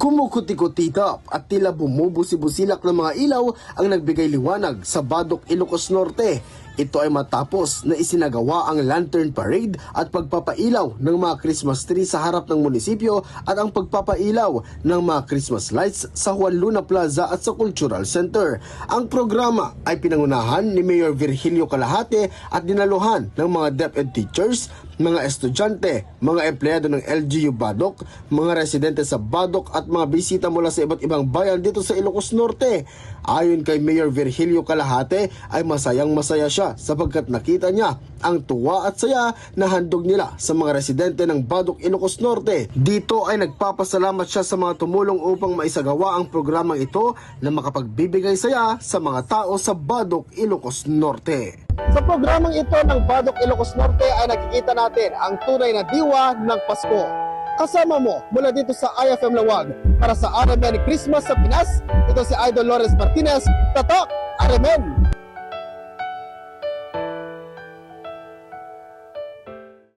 Kumukutikutitap at tila bumubusi-busilak ng mga ilaw ang nagbigay liwanag sa Badok, Ilocos Norte. Ito ay matapos na isinagawa ang lantern parade at pagpapailaw ng mga Christmas tree sa harap ng munisipyo at ang pagpapailaw ng mga Christmas lights sa Juan Luna Plaza at sa Cultural Center. Ang programa ay pinangunahan ni Mayor Virgilio Calahate at dinaluhan ng mga DepEd teachers, mga estudyante, mga empleyado ng LGU Badok, mga residente sa Badok at mga bisita mula sa iba't ibang bayan dito sa Ilocos Norte. Ayon kay Mayor Virgilio Calahate ay masayang masaya siya sapagkat nakita niya ang tuwa at saya na handog nila sa mga residente ng Badok Ilocos Norte. Dito ay nagpapasalamat siya sa mga tumulong upang maisagawa ang programang ito na makapagbibigay saya sa mga tao sa Badok Ilocos Norte. Sa programang ito ng Badok Ilocos Norte ay nakikita natin ang tunay na diwa ng Pasko. Kasama mo mula dito sa IFM Lawag para sa RMN Christmas sa Pinas. Ito si Idol Lawrence Martinez. Tatak! RMN!